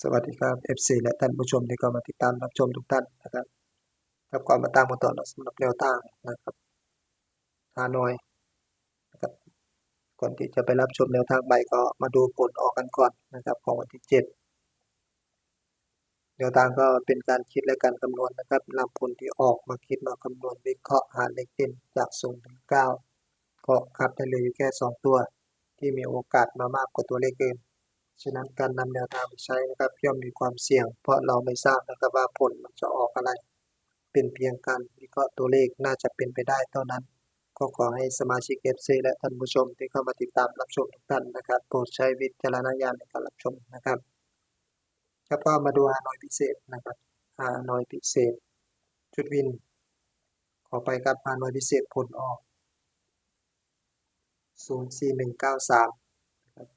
สวัสดีครับ FC และท่านผู้ชมที่เข้ามาติดตามรับชมทุกท่านนะครับครับก่อนมาตามกันต่อนะสำหรับแนวทางนะครับฮานอยนะครับก่อนที่จะไปรับชมแนวทางใบก็มาดูผลออกกันก่อนนะครับ ของวันที่7แนวทางก็เป็นการคิดและการคำนวณนะครับนำผลที่ออกมาคิดมาคำนวณวิเคราะห์หาเลขเด่นจาก0ถึง9ก็คัดได้เลยอยู่แค่2ตัว ที่มีโอกาสมามากกว่าตัวเลขอื่น ฉะนั้นการนำแนวทางไปใช้นะครับย่อมมีความเสี่ยง เพราะเราไม่ทราบนะครับว่าผลมันจะออกอะไร เป็นเพียงการวิเคราะห์ตัวเลขน่าจะเป็นไปได้เท่านั้น ก็ขอให้สมาชิก FC และท่านผู้ชมที่เข้ามาติดตามรับชมทุกท่านนะครับ โปรดใช้วิจารณญาณในการรับชมนะครับครับก็มาดูฮานอยพิเศษนะครับฮานอยพิเศษ จุดวิน ขอไปกับฮานอยพิเศษผลออก 04193 ครับ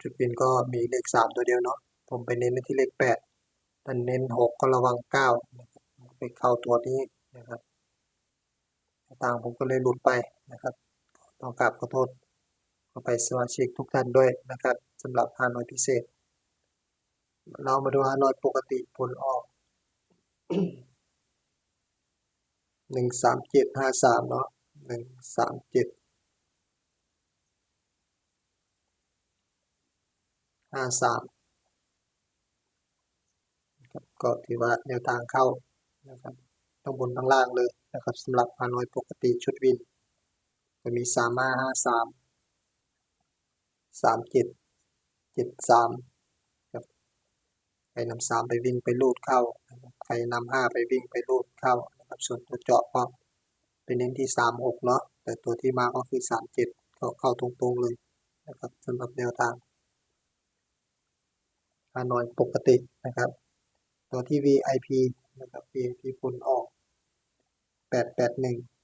จุดเปลี่ยนก็มีเลขสามตัวเดียวเนาะผมไปเน้นไปที่เลขแปดท่เน้นหกก็ระวังเก้านะครับไปเข้าตัวนี้นะครับต่างผมก็เลยหลุดไปนะครับต้องกราบขอโทษขอไปสมาชิกทุกท่านด้วยนะครับสำหรับฮานอยพิเศษ เรามาดูฮานอยปกติผลออกหนึ่งสามเจ็ดห้าสามเนาะหนึ่งสามเจ็ด ห้าสามครับก็ถือว่าแนวทางเข้านะครับทั้งบนทั้งล่างเลยนะครับสำหรับฮานอยปกติชุดวินจะมีสามห้าห้าสามสามเจ็ดเจ็ดสามครับใครนำสามไปวิ่งไปลูดเข้านะครับใครนำห้าไปวิ่งไปลูดเข้านะครับส่วนตัวเจาะก็เป็นเน้นที่สามหกเนาะแต่ตัวที่มาก็คือสามเจ็ดก็เข้าตรงๆเลยนะครับสำหรับแนวทาง ฮานอยปกตินะครับ ตัวที่ VIP นะครับ VIP ผลออก 881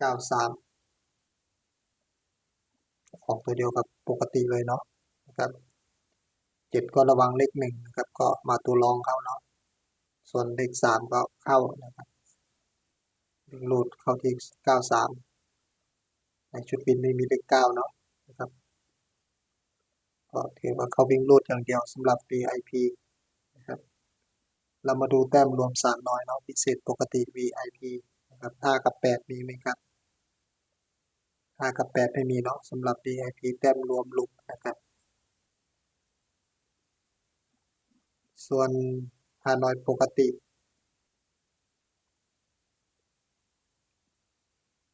93ของตัวเดียวกับปกติเลยเนาะนะครับเจ็ดก็ระวังเลขหนึ่งนะครับ ก็มาตัวรองเข้าเนาะส่วนเลขสามก็เข้านะครับวิ่งรูดเข้าที่93ในชุดบินไม่มีเลขเก้าเนาะ ก็ถือว่าเขาวิ่งรูดอย่างเดียวสำหรับ VIP นะครับ เรามาดูแต้มรวมสามน้อยเนาะพิเศษปกติ VIP นะครับห้ากับแปดมีไหมครับห้ากับแปดไม่มีเนาะสำหรับ VIP แต้มรวมลุกนะครับส่วนฮานอยปกติ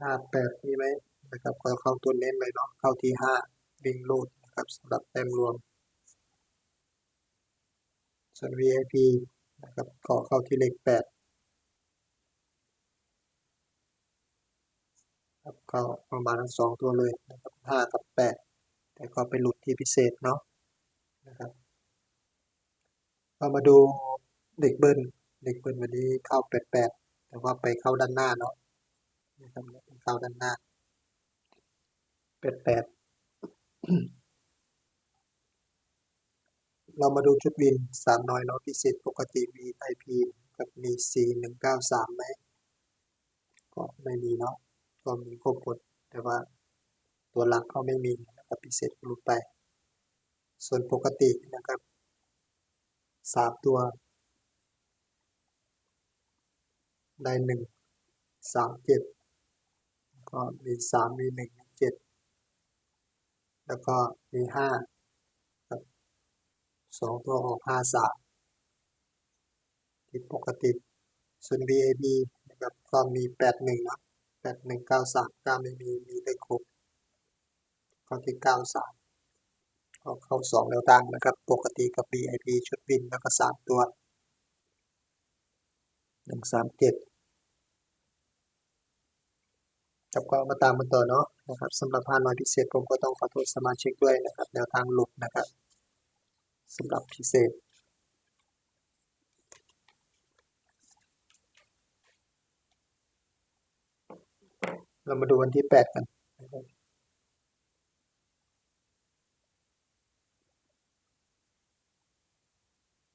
ห้าแปดมีไหมนะครับก็เข้าตัวเน้นเลยเนาะเข้าที่ห้าวิ่งรูด นะครับสำหรับแต้มรวม ส่วน VIP นะครับก็เข้าที่เลขแปดครับก็ประมาณทั้งสองตัวเลยนะครับห้ากับแปดแต่ก็เป็นหลุดที่พิเศษเนาะนะครับเรามาดูเด็กเบิ้ลเด็กเบิ้ลวันนี้เข้าแปดแปดแต่ว่าไปเข้าด้านหน้าเนาะนะครับเข้าด้านหน้าแปดแปด เรามาดูชุดวินสามน้อยนาะพิเศษปกติ VIP กับมี C หนึ่งเก้าสามไหม ก็ไม่มีเนาะก็มีครบหมดแต่ว่าตัวหลักเขาไม่มีนะครับพิเศษหลุดไป ส่วนปกตินะครับสามตัว ได้หนึ่งสามเจ็ดก็มีสามมีหนึ่งเจ็ดแล้วก็มีห้า สองตัวออกห้าสามที่ปกติส่วน VAB นะครับก็มีแปดหนึ่งนะแปดหนึ่งเก้าสามก้าไม่มี มีเลขครบก็ที่เก้าสามก็เข้าสองแนวทางนะครับ ปกติกับ VIP ชุดบินแล้วก็สามตัวหนึ่งสามเจ็ดครับก็มาตามกันต่อเนาะนะครับสำหรับพานน้อยพิเศษผมก็ต้องขอโทษสมาชิกด้วยนะครับ แนวทางหลุดนะครับ สำหรับพิเศษ เรามาดูวันที่แปดกันนะครับ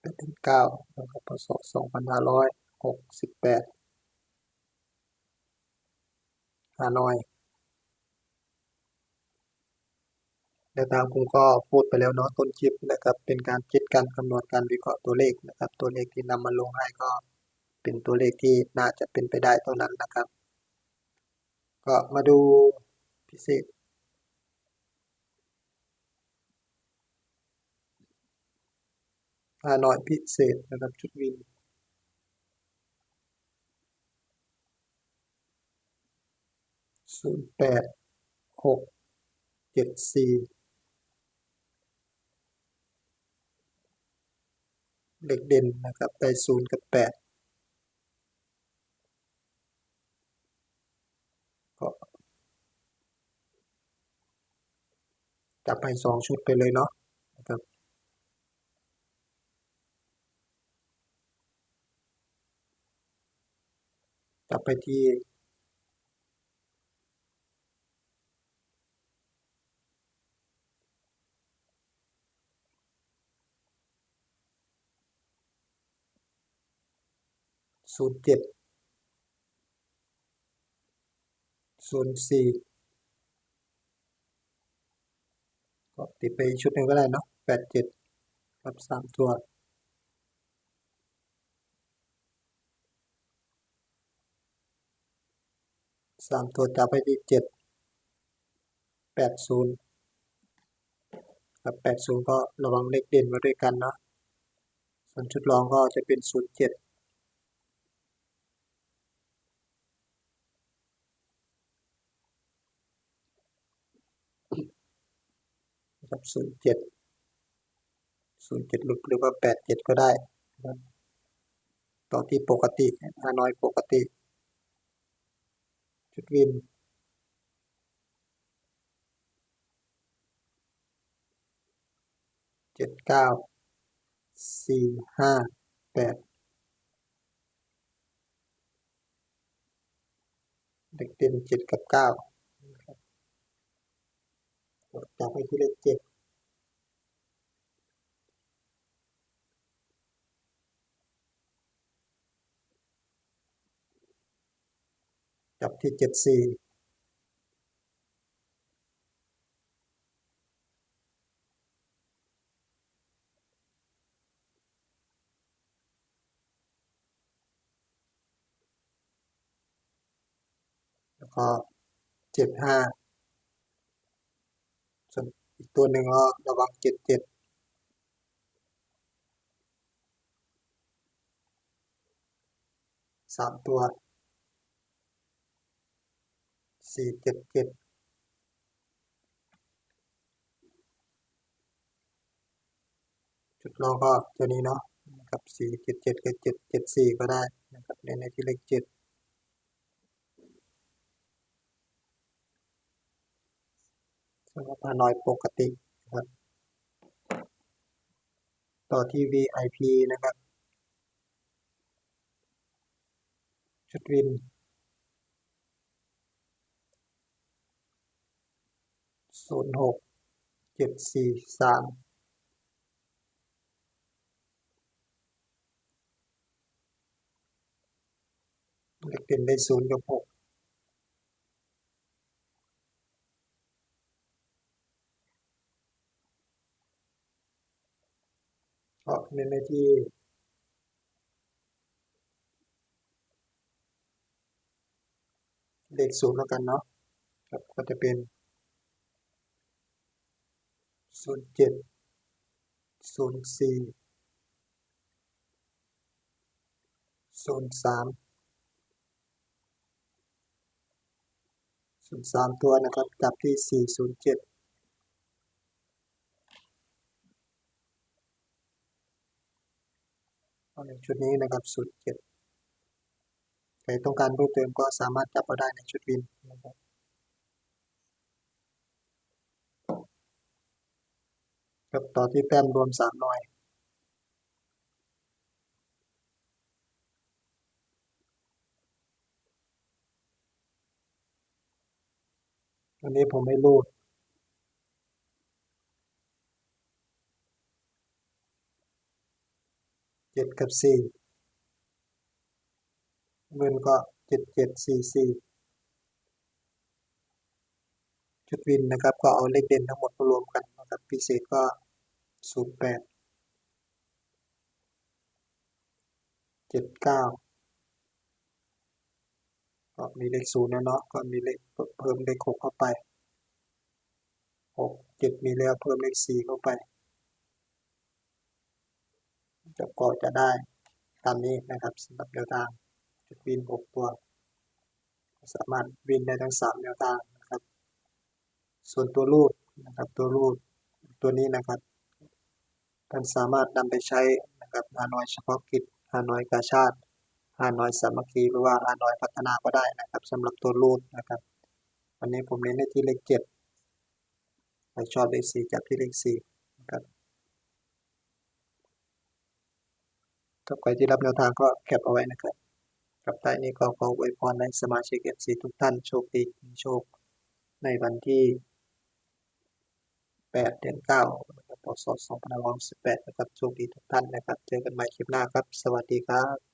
แปดถึงเก้านะครับพศสองพันห้าร้อยหกสิบแปดฮานอย นวทางผมก็พูดไปแล้วเนาะต้นคลิปนะครับ เป็นการคิดการคำนวณการวิเคราะห์ตัวเลขนะครับ ตัวเลขที่นำมาลงให้ก็เป็นตัวเลขที่น่าจะเป็นไปได้เท่านั้นนะครับ ก็มาดูพิเศษฮานอยพิเศษนะครับชุดวินศูนย์แปดหกเจ็ดสี่ เลขเด่นนะครับได้ศูนย์กับแปดก็จับไปสองชุดไปเลยเนาะนะครับจับไปที่ ศูนย์เจ็ดศูนย์สี่ก็ติดไปชุดหนึ่งก็ได้เนาะแปดเจ็ดครับสามตัวสามตัวจับไปที่เจ็ดแปดศูนย์ครับแปดศูนย์ก็ระวังเลขเด่นมาด้วยกันเนาะส่วนชุดรองก็จะเป็นศูนย์เจ็ด ครับศูนย์เจ็ดศูนย์เจ็ดหรือว่าแปดเจ็ดก็ได้นะต่อที่ปกติฮานอยปกติชุดวินเจ็ดเก้าสี่ห้าแปดเด็กเด่นเจ็ดกับเก้า จับไปที่เลขเจ็ดจับที่เจ็ดสี่แล้วก็เจ็ดห้า อีกตัวหนึ่งก็ระวังเจ็ดเจ็ดสามตัวสี่เจ็ดเจ็ดจุดรองก็ตัวนี้เนาะนะครับสี่เจ็ดเจ็ดกับเจ็ดเจ็ดสี่ก็ได้นะครับในในที่เลขเจ็ด สำหรับฮานอยปกตินะครับ ต่อที่ VIP นะครับ ชุดวินศูนย์หกเจ็ดสี่สามเลขเด่นได้ศูนย์กับหก ก็เน้นในที่เลขศูนย์แล้วกันเนาะครับก็จะเป็นศูนย์เจ็ดศูนย์สี่ศูนย์สามศูนย์สามตัวนะครับ จับที่สี่ศูนย์เจ็ดใน ชุดนี้นะครับศูนย์เจ็ดใครต้องการเพิ่มเติมก็สามารถจับเอาได้ในชุดวินนะครับครับต่อที่แต้มรวมสามหน่วยวันนี้ผมไม่รูด เจ็ดกับสี่เงินก็เจ็ดเจ็ดสี่สี่ชุดวินนะครับก็เอาเลขเด่นทั้งหมดมารวมกันนะครับพิเศษก็ศูนย์แปดเจ็ดเก้าก็มีเลขศูนย์นะเนาะก็มีเลขเพิ่มเลขหกเข้าไปหกเจ็ดมีแล้วเพิ่มเลขสี่เข้าไป จะก็จะได้ตามนี้นะครับสำหรับแนวทางจุดวินหกตัว สามารถวินได้ทั้งสามแนวทางนะครับ ส่วนตัวรูดนะครับตัวรูดตัวนี้นะครับท่านสามารถนำไปใช้นะครับฮานอยเฉพาะกิจฮานอยกาชาติฮานอยสามัคคีหรือว่าฮานอยพัฒนาก็ได้นะครับสำหรับตัวรูดนะครับวันนี้ผมเน้นในที่เลขเจ็ดใครชอบเลขสี่จับที่เลขสี่นะครับ ถ้าใครที่รับแนวทางก็แคปเอาไว้นะครับกับท้นี้ก็ขออวยพรในสมาชิกเอฟซีทุกท่านโชคดีมีโชค ในวันที่ 8 เดือน9นะครับพศ2518นะครับโชคดีทุกท่านนะครับ เจอกันใหม่คลิปหน้าครับ สวัสดีครับ